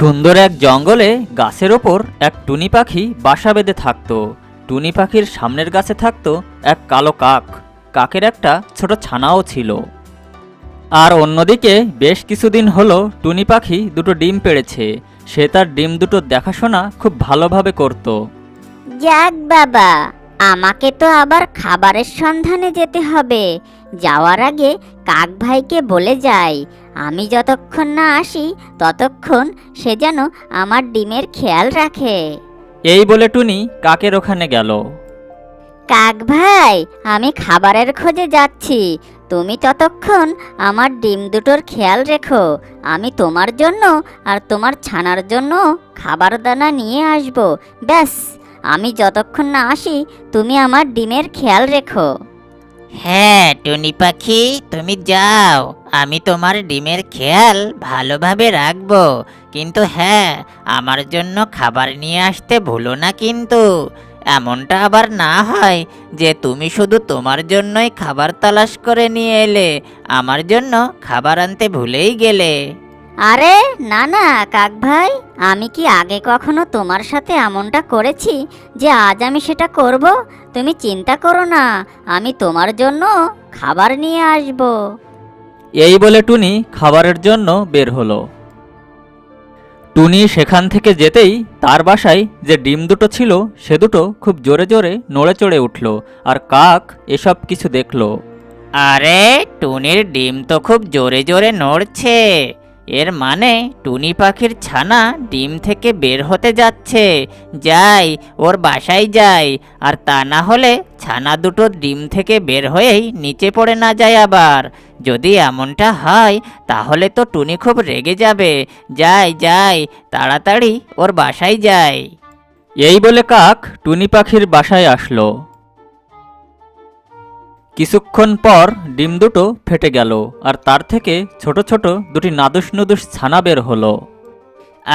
সুন্দর এক জঙ্গলে গাছের ওপর এক টুনি পাখি বাসা বেঁধে থাকতো। টুনি পাখির সামনের গাছে থাকতো এক কালো কাক। কাকের একটা ছোট ছানাও ছিল। আর অন্যদিকে বেশ কিছুদিন হলো টুনি পাখি দুটো ডিম পেড়েছে। সে তার ডিম দুটো দেখাশোনা খুব ভালোভাবে করত। যাক বাবা আমাকে তো আবার খাবারের সন্ধানে যেতে হবে। যাওয়ার আগে কাক ভাইকে বলে যাই। আমি যতক্ষণ না আসি ততক্ষণ সে যেন আমার ডিমের খেয়াল রাখে। এই বলে টুনি কাকের ওখানে গেল। কাক ভাই আমি খাবারের খোঁজে যাচ্ছি। তুমি ততক্ষণ আমার ডিম দুটোর খেয়াল রেখো। আমি তোমার জন্য আর তোমার ছানার জন্য খাবার দানা নিয়ে আসব। ব্যাস। আমি যতক্ষণ না আসি, তুমি আমার ডিমের খেয়াল রেখো। হ্যাঁ টুনি পাখি, তুমি যাও। আমি তোমার ডিমের খেয়াল ভালোভাবে রাখব। কিন্তু হ্যাঁ আমার জন্য খাবার নিয়ে আসতে ভুলো না কিন্তু। এমনটা আবার না হয় যে তুমি শুধু তোমার জন্যই খাবার তালাশ করে নিয়ে এলে, আমার জন্য খাবার আনতে ভুলেই গেলে। আরে না না কাক ভাই আমি কি আগে কখনো তোমার সাথে এমনটা করেছি যে আজ আমি সেটা করব? তুমি চিন্তা করো না আমি তোমার জন্য খাবার নিয়ে আসব। এই বলে টুনি খাবারের জন্য বের হলো। টুনি সেখান থেকে যেতেই তার বাসায় যে ডিম দুটো ছিল সে দুটো খুব জোরে জোরে নড়ে চড়ে উঠল আর কাক এসব কিছু দেখল। আরে টুনির ডিম তো খুব জোরে জোরে নড়ছে। এর মানে টুনি পাখির ছানা ডিম থেকে বের হতে যাচ্ছে। যাই, ওর বাসায় যাই। আর তা না হলে ছানা দুটো ডিম থেকে বের হয়েই নিচে পড়ে না যায় আবার। যদি এমনটা হয়, তাহলে তো টুনি খুব রেগে যাবে। যাই যাই, তাড়াতাড়ি ওর বাসায় যাই। এই বলে কাক টুনি পাখির বাসায় আসলো। কিছুক্ষণ পর ডিম দুটো ফেটে গেল আর তার থেকে ছোট ছোট দুটি নাদুস নুদুস ছানা বের হলো।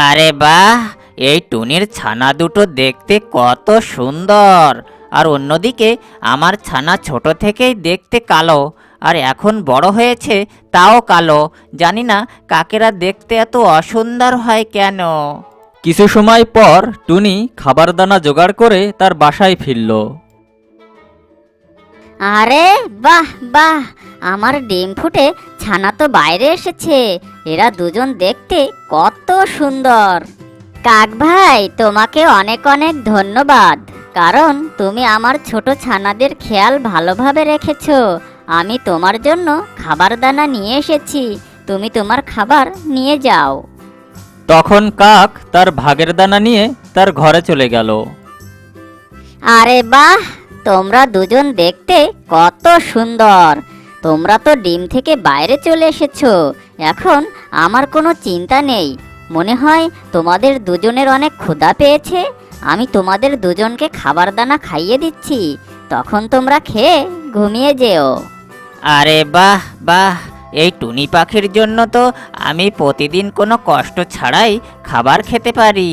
আরে বাহ! এই টুনির ছানা দুটো দেখতে কত সুন্দর! আর অন্যদিকে আমার ছানা ছোট থেকেই দেখতে কালো আর এখন বড় হয়েছে তাও কালো। জানি না কাকেরা দেখতে এত অসুন্দর হয় কেন। কিছু সময় পর টুনি খাবার দানা জোগাড় করে তার বাসায় ফিরল। আরে বাহ বাহ আমার ডিম ফুটে ছানা তো বাইরে এসেছে। এরা দুজন দেখতে কত সুন্দর। কাক ভাই তোমাকে অনেক অনেক ধন্যবাদ। কারণ তুমি আমার ছোট ছানাদের খেয়াল ভালোভাবে রেখেছ। আমি তোমার জন্য খাবার দানা নিয়ে এসেছি। তুমি তোমার খাবার নিয়ে যাও। তখন কাক তার ভাগের দানা নিয়ে তার ঘরে চলে গেল। আরে বাহ তোমরা দুজন দেখতে কত সুন্দর। তোমরা তো ডিম থেকে বাইরে চলে এসেছ। এখন আমার কোনো চিন্তা নেই। মনে হয় তোমাদের দুজনের অনেক ক্ষুধা পেয়েছে। আমি তোমাদের দুজনকে খাবার দানা খাইয়ে দিচ্ছি। তখন তোমরা খেয়ে ঘুমিয়ে যেও। আরে বাহ বাহ এই টুনি পাখির জন্য তো আমি প্রতিদিন কোনো কষ্ট ছাড়াই খাবার খেতে পারি।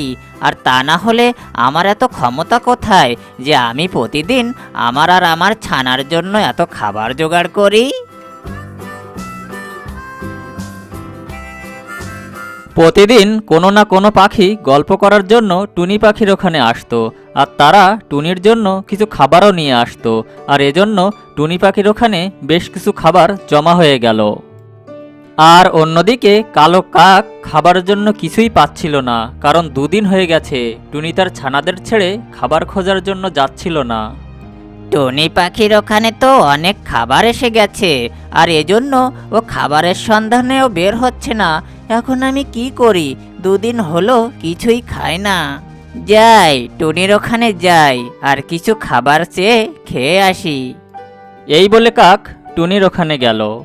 আর তা না হলে আমার এত ক্ষমতা কোথায় যে আমি প্রতিদিন আমার আর আমার ছানার জন্য এত খাবার জোগাড় করি? প্রতিদিন কোনো না কোনো পাখি গল্প করার জন্য টুনি পাখির ওখানে আসতো, আর তারা টুনির জন্য কিছু খাবারও নিয়ে আসতো, আর এজন্য টুনি পাখির ওখানে বেশ কিছু খাবার জমা হয়ে গেল। আর অন্যদিকে কালো কাক খাবার জন্য কিছুই পাচ্ছিল না কারণ দুদিন হয়ে গেছে টুনি তার ছানাদের ছেড়ে খাবার খোঁজার জন্য যাচ্ছিল না। টুনি পাখির ওখানে তো অনেক খাবার এসে গেছে আর এজন্য ও খাবারের সন্ধানেও বের হচ্ছে না। এখন আমি কি করি? দুদিন হলো কিছুই খাই না। যাই টুনির ওখানে যাই আর কিছু খাবার চেয়ে খেয়ে আসি। এই বলে কাক টুনির ওখানে গেল।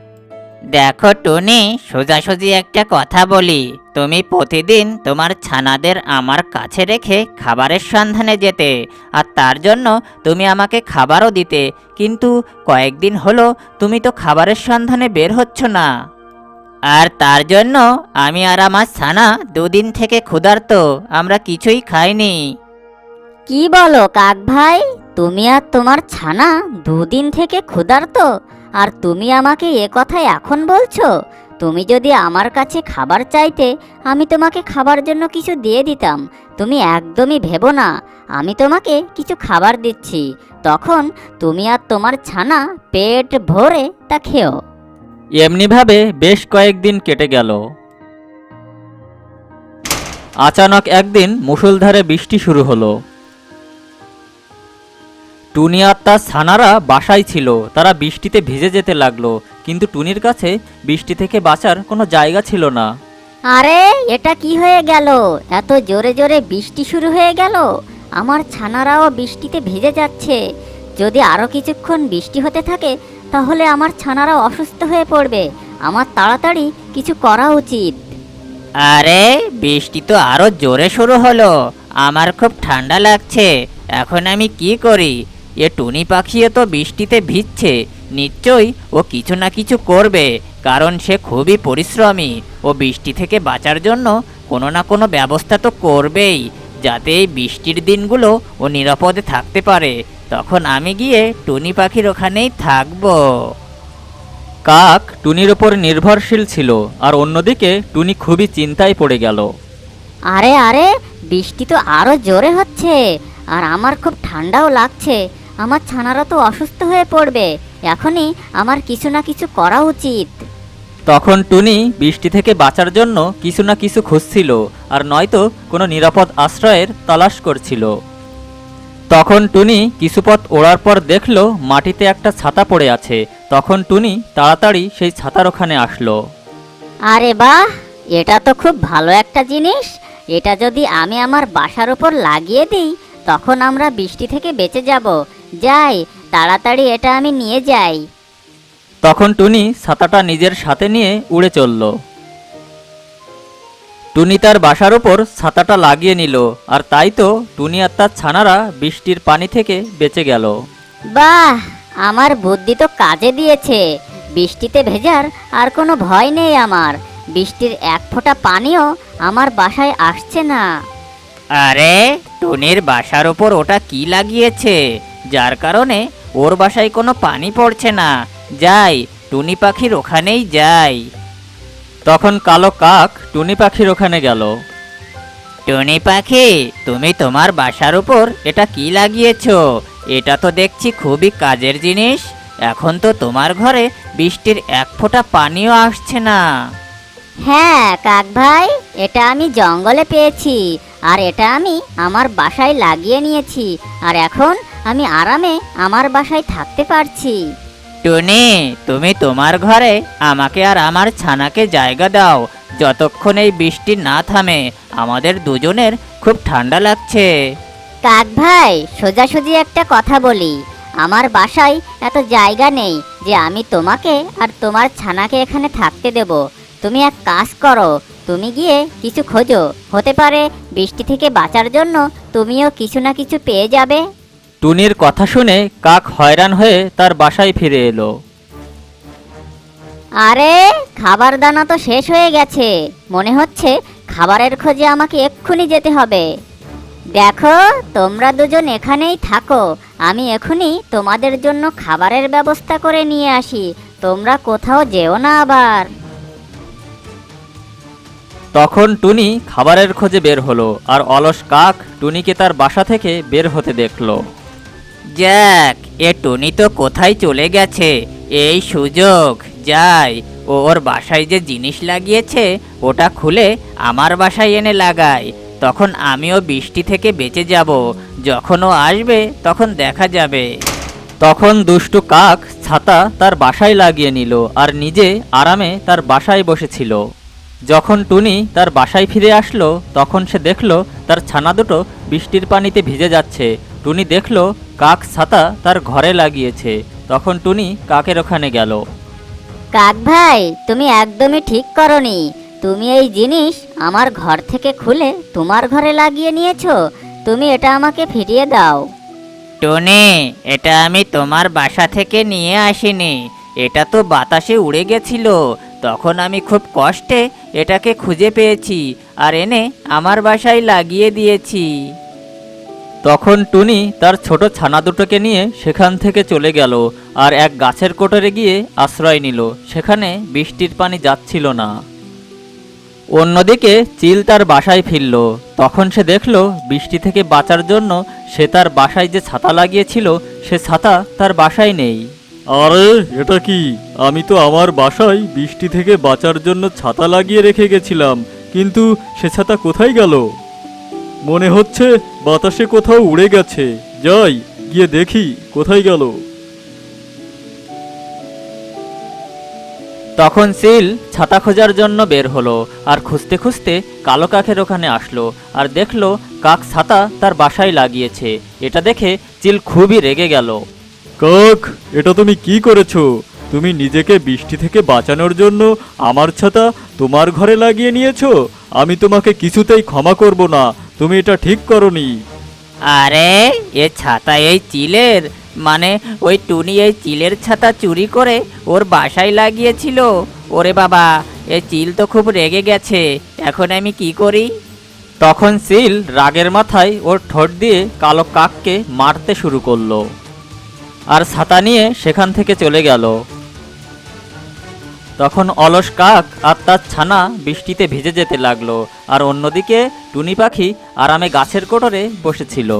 দেখো টুনি, সোজাসুজি একটা কথা বলি। তুমি প্রতিদিন তোমার ছানাদের আমার কাছে রেখে খাবারের সন্ধানে যেতে, আর তার জন্য তুমি আমাকে খাবারও দিতে। কিন্তু কয়েকদিন হলো তুমি তো খাবারের সন্ধানে বের হচ্ছ না। আর তার জন্য আমি আর আমার ছানা দুদিন থেকে ক্ষুধার্ত, আমরা কিছুই খাইনি। কি বলো কাক ভাই তুমি আর তোমার ছানা দুদিন থেকে ক্ষুধার্ত? আর তুমি আমাকে এ কথা এখন বলছো? তুমি যদি আমার কাছে খাবার চাইতে, আমি তোমাকে খাবার জন্য কিছু দিয়ে দিতাম। তুমি একদমই ভেবো না। আমি তোমাকে কিছু খাবার দিচ্ছি। তখন তুমি আর তোমার ছানা পেট ভরে তা খেও। এমনিভাবে বেশ কয়েকদিন কেটে গেল। আচানক একদিন মুষলধারে বৃষ্টি শুরু হলো। টুনি আর তার ছানারা বাসায় ছিল। তারা বৃষ্টিতে ভিজে যেতে লাগল। কিন্তু টুনির কাছে বৃষ্টি থেকে বাঁচার কোনো জায়গা ছিল না। আরে এটা কি হয়ে গেল? এত জোরে জোরে বৃষ্টি শুরু হয়ে গেল? আমার ছানারাও বৃষ্টিতে ভিজে যাচ্ছে। যদি আরও কিছুক্ষণ বৃষ্টি হতে থাকে তাহলে আমার ছানারা অসুস্থ হয়ে পড়বে। আমার তাড়াতাড়ি কিছু করা উচিত। আরে বৃষ্টি তো আরও জোরে শুরু হলো। আমার খুব ঠান্ডা লাগছে। এখন আমি কি করি? এ টুনি পাখিও তো বৃষ্টিতে ভিজছে। নিশ্চয়ই ও কিছু না কিছু করবে কারণ সে খুবই পরিশ্রমী। ও বৃষ্টি থেকে বাঁচার জন্য কোনো না কোনো ব্যবস্থা তো করবেই যাতে এই বৃষ্টির দিনগুলো ও নিরাপদে থাকতে পারে। তখন আমি গিয়ে টুনি পাখির ওখানেই থাকব। কাক টুনির ওপর নির্ভরশীল ছিল আর অন্যদিকে টুনি খুবই চিন্তায় পড়ে গেল। আরে আরে বৃষ্টি তো আরও জোরে হচ্ছে আর আমার খুব ঠান্ডাও লাগছে। আমার ছানারা তো অসুস্থ হয়ে পড়বে। এখনই আমার কিছু না কিছু করা উচিত। তখন টুনি বৃষ্টি থেকে বাঁচার জন্য কিছু না কিছু খুঁজছিল আর নয়তো কোনো নিরাপদ আশ্রয়ের তালাশ করছিল। তখন টুনি কিছু পথ ওড়ার পর দেখল মাটিতে একটা ছাতা পড়ে আছে। তখন টুনি তাড়াতাড়ি সেই ছাতার ওখানে আসলো। আরে বাহ! এটা তো খুব ভালো একটা জিনিস। এটা যদি আমি আমার বাসার উপর লাগিয়ে দিই তখন আমরা বৃষ্টি থেকে বেঁচে যাব। যাই তাড়াতাড়ি এটা আমি নিয়ে যাই। তখন টুনি ছাতাটা নিজের সাথে নিয়ে উড়ে চলল। টুনি তার বাসার ওপর ছাতাটা লাগিয়ে নিল আর তাই তো টুনি আর তার ছানারা বৃষ্টির পানি থেকে বেঁচে গেল। বাহ আমার বুদ্ধি তো কাজে দিয়েছে। বৃষ্টিতে ভেজার আর কোনো ভয় নেই আমার। বৃষ্টির এক ফোঁটা পানিও আমার বাসায় আসছে না। আরে টুনির বাসার ওপর ওটা কি লাগিয়েছে? যার কারণে ওর বাসায় কোনো পানি পড়ছে না। যাই, টুনি পাখির ওখানেই যাই। তখন কালো কাক টুনি পাখির ওখানে গেল। টুনি পাখি, তুমি তোমার বাসার উপর এটা কি লাগিয়েছো? এটা তো দেখছি খুবই কাজের জিনিস। এখন তো তোমার ঘরে বৃষ্টির এক ফোঁটা পানিও আসছে না। হ্যাঁ কাক ভাই, এটা আমি জঙ্গলে পেয়েছি। আর এটা আমি আমার বাসায় লাগিয়ে নিয়েছি। আর এখন আমি আরামে আমার বাসায় থাকতে পারছি। টুনি তুমি তোমার ঘরে আমাকে আর আমার ছানাকে জায়গা দাও। যতক্ষণ এই বৃষ্টি না থামে আমাদের দুজনের খুব ঠান্ডা লাগছে। কাক ভাই সোজাসুজি একটা কথা বলি। আমার বাসায় এত জায়গা নেই যে আমি তোমাকে আর তোমার ছানাকে এখানে থাকতে দেব। তুমি এক কাজ করো তুমি গিয়ে কিছু খোঁজো। হতে পারে বৃষ্টি থেকে বাঁচার জন্য তুমিও কিছু না কিছু পেয়ে যাবে। টুনির কথা শুনে কাক হয়রান হয়ে তার বাসায় ফিরে এলো। আরে খাবার দানা তো শেষ হয়ে গেছে। মনে হচ্ছে খাবারের খোঁজে আমাকে এক্ষুনি যেতে হবে। দেখো তোমরা দুজন এখানেই থাকো। আমি এখনই তোমাদের জন্য খাবারের ব্যবস্থা করে নিয়ে আসি। তোমরা কোথাও যেও না আবার। তখন টুনি খাবারের খোঁজে বের হলো আর অলস কাক টুনিকে তার বাসা থেকে বের হতে দেখল। যাক, এ টুনি তো কোথায় চলে গেছে? এই সুযোগ, যাই। ওর বাসায় যে জিনিস লাগিয়েছে, ওটা খুলে আমার বাসায় এনে লাগাই। তখন আমিও বৃষ্টি থেকে বেঁচে যাব। যখন ও আসবে, তখন দেখা যাবে। তখন দুষ্টু কাক ছাতা তার বাসায় লাগিয়ে নিল আর নিজে আরামে তার বাসায় বসেছিল। যখন টুনি তার বাসায় ফিরে আসলো, তখন সে দেখল তার ছানা দুটো বৃষ্টির পানিতে ভিজে যাচ্ছে। টুনি দেখল কাক ছাতা তার ঘরে লাগিয়েছে। তখন টুনি কাকের ওখানে গেল। কাক ভাই তুমি একদমই ঠিক করনি। তুমি এই জিনিস আমার ঘর থেকে খুলে তোমার ঘরে লাগিয়ে নিয়েছো। তুমি এটা আমাকে ফিরিয়ে দাও। টুনি এটা আমি তোমার বাসা থেকে নিয়ে আসিনি। এটা তো বাতাসে উড়ে গেছিল। তখন আমি খুব কষ্টে এটাকে খুঁজে পেয়েছি আর এনে আমার বাসায় লাগিয়ে দিয়েছি। তখন টুনি তার ছোট ছানা দুটোকে নিয়ে সেখান থেকে চলে গেল আর এক গাছের কোটরে গিয়ে আশ্রয় নিল। সেখানে বৃষ্টির পানি যাচ্ছিল না। অন্যদিকে চিল তার বাসায় ফিরল। তখন সে দেখল বৃষ্টি থেকে বাঁচার জন্য সে তার বাসায় যে ছাতা লাগিয়েছিল, সে ছাতা তার বাসায় নেই। আরে, এটা কি? আমি তো আমার বাসায় বৃষ্টি থেকে বাঁচার জন্য ছাতা লাগিয়ে রেখে গেছিলাম, কিন্তু সে ছাতা কোথায় গেল? মনে হচ্ছে বাতাসে কোথাও উড়ে গেছে। যাই গিয়ে দেখি কোথায় গেল। তখন সিল ছাতা খোঁজার জন্য বের হলো আর খুঁজতে খুঁজতে কালো কাকের ওখানে আসলো আর দেখল কাক ছাতা তার বাসায় লাগিয়েছে। এটা দেখে চিল খুবই রেগে গেল। কাক এটা তুমি কি করেছ? তুমি নিজেকে বৃষ্টি থেকে বাঁচানোর জন্য আমার ছাতা তোমার ঘরে লাগিয়ে নিয়েছো? আমি তোমাকে কিছুতেই ক্ষমা করব না। তুমি এটা ঠিক করনি। আরে এ ছাতা এই চিলের মানে ওই টুনি এই চিলের ছাতা চুরি করে ওর বাসায় লাগিয়েছিল। ওরে বাবা এ চিল তো খুব রেগে গেছে এখন আমি কি করি? তখন সিল রাগের মাথায় ওর ঠোঁট দিয়ে কালো কাককে মারতে শুরু করল। আর ছাতা নিয়ে সেখান থেকে চলে গেল। তখন অলস কাক আর তার ছানা বৃষ্টিতে ভিজে যেতে লাগল, আর অন্যদিকে টুনি পাখি আরামে গাছের কোটরে বসেছিল।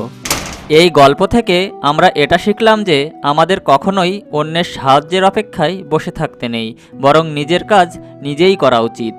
এই গল্প থেকে আমরা এটা শিখলাম যে আমাদের কখনোই অন্যের সাহায্যের অপেক্ষায় বসে থাকতে নেই, বরং নিজের কাজ নিজেই করা উচিত।